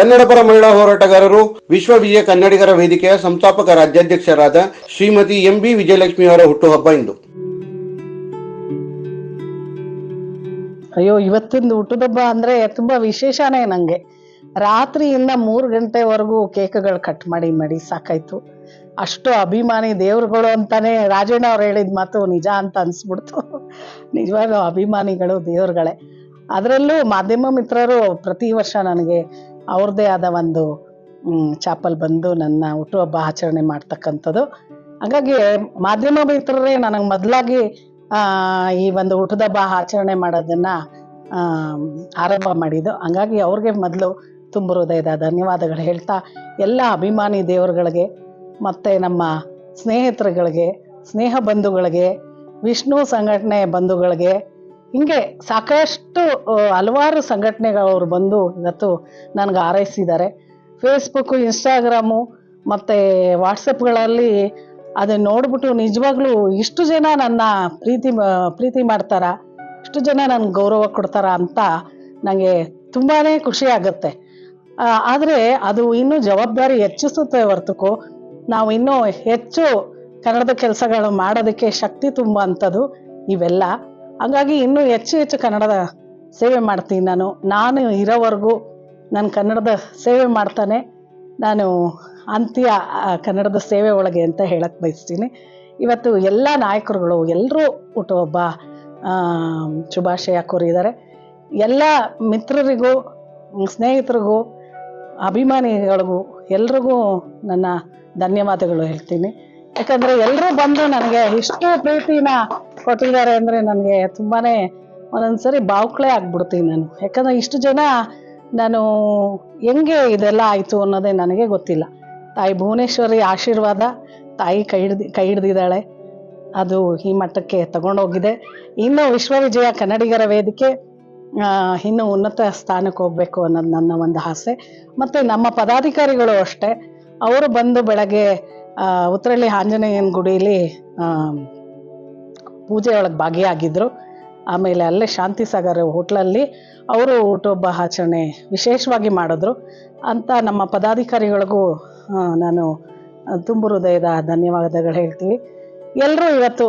ಕನ್ನಡ ಪರ ಮಹಿಳಾ ಹೋರಾಟಗಾರರು, ವಿಶ್ವ ವಿಜಯ ಕನ್ನಡಿಗರ ವೇದಿಕೆಯ ಸಂಸ್ಥಾಪಕ ರಾಜ್ಯಾಧ್ಯಕ್ಷರಾದ ಶ್ರೀಮತಿ ಎಂ ಬಿ ವಿಜಯಲಕ್ಷ್ಮಿ ಅವರ ಹುಟ್ಟುಹಬ್ಬ ಇಂದು. ಅಯ್ಯೋ, ಇವತ್ತಿಂದು ಹುಟ್ಟುಹಬ್ಬ ಅಂದ್ರೆ ತುಂಬಾ ವಿಶೇಷನೇ ನಂಗೆ. ರಾತ್ರಿಯಿಂದ ಮೂರು ಗಂಟೆವರೆಗೂ ಕೇಕ್ಗಳು ಕಟ್ ಮಾಡಿ ಮಾಡಿ ಸಾಕಾಯ್ತು. ಅಷ್ಟು ಅಭಿಮಾನಿ ದೇವ್ರುಗಳು ಅಂತಾನೆ ರಾಜಣ್ಣ ಅವ್ರು ಹೇಳಿದ ಮಾತು ನಿಜ ಅಂತ ಅನ್ಸ್ಬಿಡ್ತು. ನಿಜವಾಗ್ಲೂ ಅಭಿಮಾನಿಗಳು ದೇವ್ರುಗಳೇ. ಅದರಲ್ಲೂ ಮಾಧ್ಯಮ ಮಿತ್ರರು ಪ್ರತಿ ವರ್ಷ ನನಗೆ ಅವ್ರದ್ದೇ ಆದ ಒಂದು ಚಾಪಲ್ ಬಂದು ನನ್ನ ಹುಟ್ಟುಹಬ್ಬ ಆಚರಣೆ ಮಾಡ್ತಕ್ಕಂಥದ್ದು. ಹಾಗಾಗಿ ಮಾಧ್ಯಮ ಮಿತ್ರರೇ, ನನಗೆ ಮೊದಲಾಗಿ ಈ ಒಂದು ಹುಟ್ಟದಬ್ಬ ಆಚರಣೆ ಮಾಡೋದನ್ನ ಆರಂಭ ಮಾಡಿದ್ದು. ಹಂಗಾಗಿ ಅವ್ರಿಗೆ ಮೊದಲು ತುಂಬ ಹೃದಯದ ಧನ್ಯವಾದಗಳು ಹೇಳ್ತಾ, ಎಲ್ಲ ಅಭಿಮಾನಿ ದೇವರುಗಳಿಗೆ, ಮತ್ತು ನಮ್ಮ ಸ್ನೇಹಿತರುಗಳಿಗೆ, ಸ್ನೇಹ ಬಂಧುಗಳಿಗೆ, ವಿಷ್ಣು ಸಂಘಟನೆ ಬಂಧುಗಳಿಗೆ ಹಿಂಗೆ ಸಾಕಷ್ಟು ಹಲವಾರು ಸಂಘಟನೆಗಳವರು ಬಂದು ಇವತ್ತು ನನಗೆ ಹಾರೈಸಿದ್ದಾರೆ. ಫೇಸ್ಬುಕ್ಕು ಇನ್ಸ್ಟಾಗ್ರಾಮು ಮತ್ತು ವಾಟ್ಸಪ್ಗಳಲ್ಲಿ ಅದನ್ನ ನೋಡ್ಬಿಟ್ಟು ನಿಜವಾಗ್ಲೂ ಇಷ್ಟು ಜನ ನನ್ನ ಪ್ರೀತಿ ಪ್ರೀತಿ ಮಾಡ್ತಾರ, ಇಷ್ಟು ಜನ ನನ್ಗೆ ಗೌರವ ಕೊಡ್ತಾರ ಅಂತ ನನಗೆ ತುಂಬಾ ಖುಷಿ ಆಗುತ್ತೆ. ಆದರೆ ಅದು ಇನ್ನೂ ಜವಾಬ್ದಾರಿ ಹೆಚ್ಚಿಸುತ್ತೆ ಹೊರತುಕು, ನಾವು ಇನ್ನೂ ಹೆಚ್ಚು ಕನ್ನಡದ ಕೆಲಸಗಳು ಮಾಡೋದಕ್ಕೆ ಶಕ್ತಿ ತುಂಬುವಂಥದ್ದು ಇವೆಲ್ಲ. ಹಾಗಾಗಿ ಇನ್ನೂ ಹೆಚ್ಚು ಹೆಚ್ಚು ಕನ್ನಡದ ಸೇವೆ ಮಾಡ್ತೀನಿ ನಾನು. ನಾನು ಇರೋವರೆಗೂ ನಾನು ಕನ್ನಡದ ಸೇವೆ ಮಾಡ್ತಾನೆ. ನಾನು ಅಂತ್ಯ ಕನ್ನಡದ ಸೇವೆ ಒಳಗೆ ಅಂತ ಹೇಳಕ್ ಬಯಸ್ತೀನಿ. ಇವತ್ತು ಎಲ್ಲ ನಾಯಕರುಗಳು, ಎಲ್ಲರೂ ಹುಟ್ಟುಹಬ್ಬ ಶುಭಾಶಯ ಕೋರಿದ್ದಾರೆ. ಎಲ್ಲ ಮಿತ್ರರಿಗೂ, ಸ್ನೇಹಿತರಿಗೂ, ಅಭಿಮಾನಿಗಳಿಗೂ ಎಲ್ರಿಗೂ ನನ್ನ ಧನ್ಯವಾದಗಳು ಹೇಳ್ತೀನಿ. ಯಾಕಂದರೆ ಎಲ್ಲರೂ ಬಂದು ನನಗೆ ಇಷ್ಟು ಪ್ರೀತಿನ ಕೊಟ್ಟಿದ್ದಾರೆ ಅಂದರೆ ನನಗೆ ತುಂಬಾ ಒಂದೊಂದ್ಸರಿ ಬಾವುಕ್ಳೆ ಆಗ್ಬಿಡ್ತೀನಿ ನಾನು. ಯಾಕಂದರೆ ಇಷ್ಟು ಜನ ನಾನು ಹೆಂಗೆ ಇದೆಲ್ಲ ಆಯಿತು ಅನ್ನೋದೇ ನನಗೆ ಗೊತ್ತಿಲ್ಲ. ತಾಯಿ ಭುವನೇಶ್ವರಿ ಆಶೀರ್ವಾದ, ತಾಯಿ ಕೈ ಹಿಡ್ದು, ಕೈ ಹಿಡ್ದಿದ್ದಾಳೆ. ಅದು ಈ ಮಟ್ಟಕ್ಕೆ ತಗೊಂಡೋಗಿದೆ. ಇನ್ನು ವಿಶ್ವವಿಜಯ ಕನ್ನಡಿಗರ ವೇದಿಕೆ ಇನ್ನು ಉನ್ನತ ಸ್ಥಾನಕ್ಕೆ ಹೋಗಬೇಕು ಅನ್ನೋದು ನನ್ನ ಒಂದು ಆಸೆ. ಮತ್ತು ನಮ್ಮ ಪದಾಧಿಕಾರಿಗಳು ಅಷ್ಟೇ. ಅವರು ಬಂದು ಬೆಳಗ್ಗೆ ಉತ್ತರಳ್ಳಿ ಆಂಜನೇಯನ ಗುಡಿಯಲ್ಲಿ ಪೂಜೆ ಒಳಗೆ ಭಾಗಿಯಾಗಿದ್ದರು ಆಮೇಲೆ ಅಲ್ಲೇ ಶಾಂತಿ ಸಾಗರ್ ಹೋಟ್ಲಲ್ಲಿ ಅವರು ಹುಟ್ಟುಹಬ್ಬ ಆಚರಣೆ ವಿಶೇಷವಾಗಿ ಮಾಡಿದ್ರು. ಅಂತ ನಮ್ಮ ಪದಾಧಿಕಾರಿಗಳಿಗೂ ನಾನು ತುಂಬು ಹೃದಯದ ಧನ್ಯವಾದಗಳು ಹೇಳ್ತೀವಿ. ಎಲ್ಲರೂ ಇವತ್ತು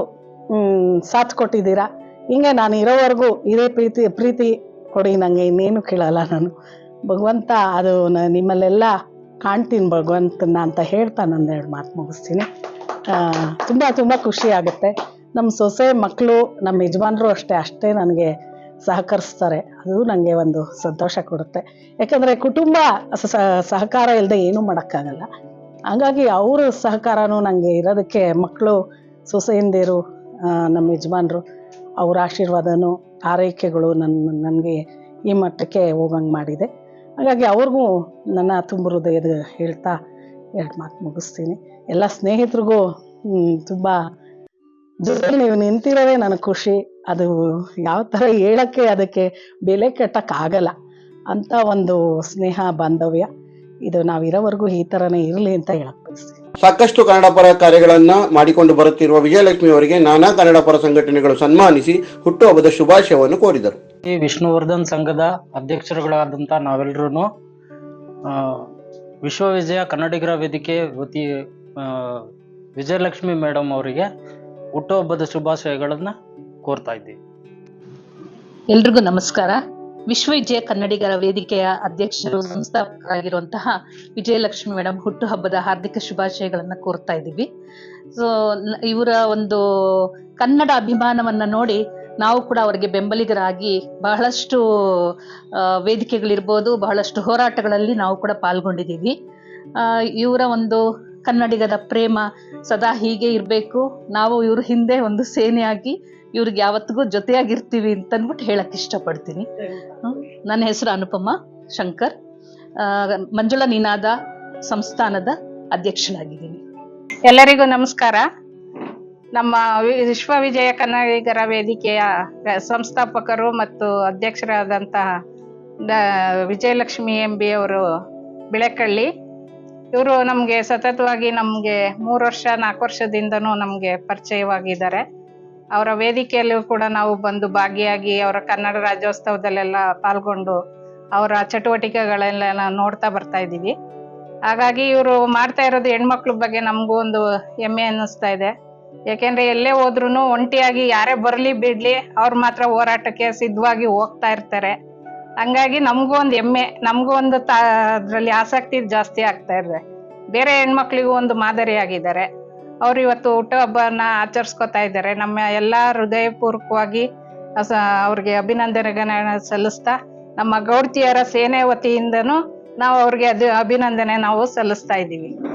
ಸಾಥ್ ಕೊಟ್ಟಿದ್ದೀರಾ? ಹಿಂಗೆ ನಾನು ಇರೋವರೆಗೂ ಇದೇ ಪ್ರೀತಿ ಪ್ರೀತಿ ಕೊಡಿ ನನಗೆ ಇನ್ನೇನು ಕೇಳಲ್ಲ ನಾನು. ಭಗವಂತ, ಅದು ನಿಮ್ಮಲ್ಲೆಲ್ಲ ಕಾಣ್ತೀನಿ ಭಗವಂತನ ಅಂತ ಹೇಳ್ತಾ ನಂದೆರಡು ಮಾತು ಮುಗಿಸ್ತೀನಿ. ತುಂಬ ತುಂಬ ಖುಷಿ ಆಗುತ್ತೆ. ನಮ್ಮ ಸೊಸೆ ಮಕ್ಕಳು ನಮ್ಮ ಯಜಮಾನರು ಅಷ್ಟೇ ಅಷ್ಟೇ ನನಗೆ ಸಹಕರಿಸ್ತಾರೆ. ಅದು ನನಗೆ ಒಂದು ಸಂತೋಷ ಕೊಡುತ್ತೆ. ಯಾಕಂದರೆ ಕುಟುಂಬ ಸಹಕಾರ ಇಲ್ಲದೆ ಏನೂ ಮಾಡೋಕ್ಕಾಗಲ್ಲ. ಹಾಗಾಗಿ ಅವರ ಸಹಕಾರನೂ ನನಗೆ ಇರೋದಕ್ಕೆ ಮಕ್ಕಳು ಸೊಸೆಯಂದಿರು ನಮ್ಮ ಯಜಮಾನರು, ಅವ್ರ ಆಶೀರ್ವಾದನೂ, ಆರೈಕೆಗಳು ನನ್ನ ನನಗೆ ಈ ಮಟ್ಟಕ್ಕೆ ಹೋಗಂಗೆ ಮಾಡಿದೆ. ಹಾಗಾಗಿ ಅವ್ರಿಗೂ ನನ್ನ ತುಂಬ ಹೃದಯದ ಹೇಳ್ತಾ ಎರಡು ಮಾತು ಮುಗಿಸ್ತೀನಿ. ಎಲ್ಲ ಸ್ನೇಹಿತರಿಗೂ ತುಂಬ ಜೊತೆಲಿ ನೀವು ನಿಂತಿರೋದೇ ನನಗೆ ಖುಷಿ. ಅದು ಯಾವ ಥರ ಹೇಳಕ್ಕೆ ಅದಕ್ಕೆ ಬೆಲೆ ಕಟ್ಟಕ್ಕಾಗಲ್ಲ. ಅಂತ ಒಂದು ಸ್ನೇಹ ಬಾಂಧವ್ಯ. ಇದು ನಾವಿರೋವರೆಗೂ ಈ ಥರನೇ ಇರಲಿ ಅಂತ ಹೇಳಕ್ ಬಯಸ್ತೀನಿ ಸಾಕಷ್ಟು ಕನ್ನಡ ಪರ ಕಾರ್ಯಗಳನ್ನು ಮಾಡಿಕೊಂಡು ಬರುತ್ತಿರುವ ವಿಜಯಲಕ್ಷ್ಮಿ ಅವರಿಗೆ ನಾನಾ ಕನ್ನಡ ಪರ ಸಂಘಟನೆಗಳು ಸನ್ಮಾನಿಸಿ ಹುಟ್ಟುಹಬ್ಬದ ಶುಭಾಶಯವನ್ನು ಕೋರಿದರು. ಈ ವಿಷ್ಣುವರ್ಧನ್ ಸಂಘದ ಅಧ್ಯಕ್ಷರುಗಳಾದಂಥ ನಾವೆಲ್ಲರೂ ವಿಶ್ವವಿಜಯ ಕನ್ನಡಿಗರ ವೇದಿಕೆ ವತಿ ವಿಜಯಲಕ್ಷ್ಮಿ ಮೇಡಮ್ ಅವರಿಗೆ ಹುಟ್ಟುಹಬ್ಬದ ಶುಭಾಶಯಗಳನ್ನು ಕೋರ್ತಾ ಇದ್ದೀವಿ. ಎಲ್ರಿಗೂ ನಮಸ್ಕಾರ. ವಿಶ್ವ ವಿಜಯ ಕನ್ನಡಿಗರ ವೇದಿಕೆಯ ಅಧ್ಯಕ್ಷರು, ಸಂಸ್ಥಾಪಕರಾಗಿರುವಂತಹ ವಿಜಯಲಕ್ಷ್ಮಿ ಮೇಡಮ್ ಹುಟ್ಟುಹಬ್ಬದ ಹಾರ್ದಿಕ ಶುಭಾಶಯಗಳನ್ನ ಕೋರ್ತಾ ಇದ್ದೀವಿ. ಸೊ ಇವರ ಒಂದು ಕನ್ನಡ ಅಭಿಮಾನವನ್ನ ನೋಡಿ ನಾವು ಕೂಡ ಅವರಿಗೆ ಬೆಂಬಲಿಗರಾಗಿ ಬಹಳಷ್ಟು ವೇದಿಕೆಗಳಿರ್ಬೋದು, ಬಹಳಷ್ಟು ಹೋರಾಟಗಳಲ್ಲಿ ನಾವು ಕೂಡ ಪಾಲ್ಗೊಂಡಿದ್ದೀವಿ. ಇವರ ಒಂದು ಕನ್ನಡಿಗದ ಪ್ರೇಮ ಸದಾ ಹೀಗೆ ಇರಬೇಕು. ನಾವು ಇವ್ರ ಹಿಂದೆ ಒಂದು ಸೇನೆಯಾಗಿ ಇವ್ರಿಗೆ ಯಾವತ್ತಿಗೂ ಜೊತೆಯಾಗಿರ್ತೀವಿ ಅಂತ ಅಂದ್ಬಿಟ್ಟು ಹೇಳಕ್ ಇಷ್ಟಪಡ್ತೀನಿ. ನನ್ನ ಹೆಸರು ಅನುಪಮ ಶಂಕರ್. ಮಂಜುಳ ನಿನಾದ ಸಂಸ್ಥಾನದ ಅಧ್ಯಕ್ಷಳಾಗಿದ್ದೀನಿ. ಎಲ್ಲರಿಗೂ ನಮಸ್ಕಾರ. ನಮ್ಮ ವಿಶ್ವವಿಜಯ ವಿಶ್ವ ವಿಜಯ ಕನ್ನಡಿಗರ ವೇದಿಕೆಯ ಸಂಸ್ಥಾಪಕರು ಮತ್ತು ಅಧ್ಯಕ್ಷರಾದಂತಹ ವಿಜಯಲಕ್ಷ್ಮಿ ಎಂ ಬಿ ಅವರು ಬಿಳೆಕಳ್ಳಿ. ಇವರು ನಮಗೆ ಸತತವಾಗಿ ನಮಗೆ ಮೂರು ವರ್ಷ, ನಾಲ್ಕು ವರ್ಷದಿಂದನೂ ನಮಗೆ ಪರಿಚಯವಾಗಿದ್ದಾರೆ. ಅವರ ವೇದಿಕೆಯಲ್ಲೂ ಕೂಡ ನಾವು ಬಂದು ಭಾಗಿಯಾಗಿ ಅವರ ಕನ್ನಡ ರಾಜ್ಯೋತ್ಸವದಲ್ಲೆಲ್ಲ ಪಾಲ್ಗೊಂಡು ಅವರ ಚಟುವಟಿಕೆಗಳೆಲ್ಲ ನೋಡ್ತಾ ಬರ್ತಾ ಇದ್ದೀವಿ. ಹಾಗಾಗಿ ಇವರು ಮಾಡ್ತಾ ಇರೋದು ಹೆಣ್ಮಕ್ಳ ಬಗ್ಗೆ ನಮಗೂ ಒಂದು ಹೆಮ್ಮೆ ಅನ್ನಿಸ್ತಾ ಇದೆ. ಯಾಕೆಂದ್ರೆ ಎಲ್ಲೇ ಹೋದ್ರೂ ಒಂಟಿಯಾಗಿ ಯಾರೇ ಬರಲಿ, ಬಿಡ್ಲಿ, ಅವ್ರು ಮಾತ್ರ ಹೋರಾಟಕ್ಕೆ ಸಿದ್ಧವಾಗಿ ಹೋಗ್ತಾ ಇರ್ತಾರೆ. ಹಂಗಾಗಿ ನಮಗೂ ಒಂದು ಹೆಮ್ಮೆ, ನಮಗೂ ಒಂದು ತಾ, ಅದರಲ್ಲಿ ಆಸಕ್ತಿ ಜಾಸ್ತಿ ಆಗ್ತಾ ಇದೆ. ಬೇರೆ ಹೆಣ್ಮಕ್ಳಿಗೂ ಒಂದು ಮಾದರಿಯಾಗಿದ್ದಾರೆ. ಅವರು ಇವತ್ತು ಹುಟ್ಟುಹಬ್ಬನ ಆಚರಿಸ್ಕೊತಾ ಇದ್ದಾರೆ. ನಮ್ಮ ಎಲ್ಲ ಹೃದಯಪೂರ್ವಕವಾಗಿ ಅವ್ರಿಗೆ ಅಭಿನಂದನೆಗಳನ್ನ ಸಲ್ಲಿಸ್ತಾ, ನಮ್ಮ ಗೌಡ್ತಿಯರ ಸೇನೆ ವತಿಯಿಂದನೂ ನಾವು ಅವ್ರಿಗೆ ಅದು ಅಭಿನಂದನೆ ನಾವು ಸಲ್ಲಿಸ್ತಾ ಇದ್ದೀವಿ.